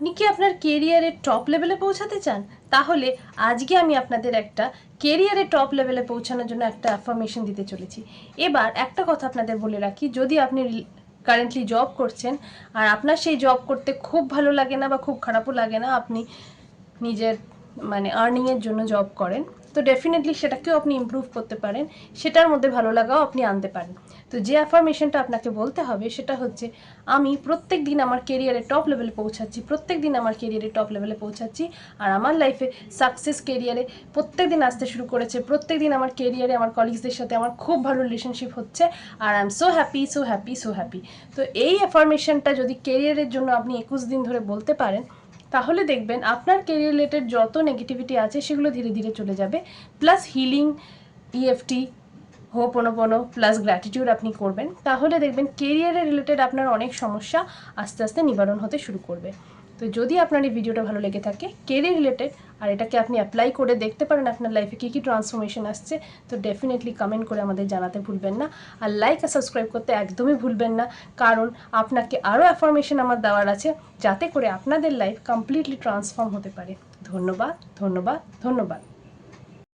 আপনি কি আপনার কেরিয়ারের টপ লেভেলে পৌঁছাতে চান? তাহলে আজকে আমি আপনাদের একটা কেরিয়ারে টপ লেভেলে পৌঁছানোর জন্য একটা অ্যাফার্মেশন দিতে চলেছি। এবার একটা কথা আপনাদের বলে রাখি, যদি আপনি কারেন্টলি জব করছেন আর আপনার সেই জব করতে খুব ভালো লাগে না বা খুব খারাপও লাগে না, আপনি নিজের মানে আর্নিংয়ের জন্য জব করেন তো ডেফিনেটলি সেটাকেও আপনি ইমপ্রুভ করতে পারেন, সেটার মধ্যে ভালো লাগাও আপনি আনতে পারেন। তো যে অ্যাফার্মেশনটা আপনাকে বলতে হবে সেটা হচ্ছে, আমি প্রত্যেক দিন আমার কেরিয়ারে টপ লেভেলে পৌঁছাচ্ছি, প্রত্যেক দিন আমার কেরিয়ারে টপ লেভেলে পৌঁছাচ্ছি, আর আমার লাইফে সাকসেস কেরিয়ারে প্রত্যেক দিন আসতে শুরু করেছে, প্রত্যেক দিন আমার কেরিয়ারে আমার কলিগসদের সাথে আমার খুব ভালো রিলেশনশিপ হচ্ছে, আর I am so happy so happy so happy তো এই অ্যাফার্মেশনটা যদি কেরিয়ারের জন্য আপনি একুশ দিন ধরে বলতে পারেন তাহলে দেখবেন আপনার কেরিয়ার রিলেটেড যত নেগেটিভিটি আছে সেগুলো ধীরে ধীরে চলে যাবে। প্লাস হিলিং ইএফটি হো হোপনোপনো প্লাস গ্র্যাটিটিউড আপনি করবেন। তাহলে দেখবেন কেরিয়ারের রিলেটেড আপনার অনেক সমস্যা আস্তে আস্তে নিবারণ হতে শুরু করবে। তো যদি আপনার এই ভিডিওটা ভালো লেগে থাকে কেরিয়ার রিলেটেড আর এটাকে আপনি অ্যাপ্লাই করে দেখতে পারেন আপনার লাইফে কী কী ট্রান্সফরমেশন আসছে, তো ডেফিনেটলি কমেন্ট করে আমাদের জানাতে ভুলবেন না। আর লাইক আর সাবস্ক্রাইব করতে একদমই ভুলবেন না, কারণ আপনাকে আরও অ্যাফরমেশন আমার দেওয়ার আছে, যাতে করে আপনাদের লাইফ কমপ্লিটলি ট্রান্সফর্ম হতে পারে। ধন্যবাদ ধন্যবাদ ধন্যবাদ।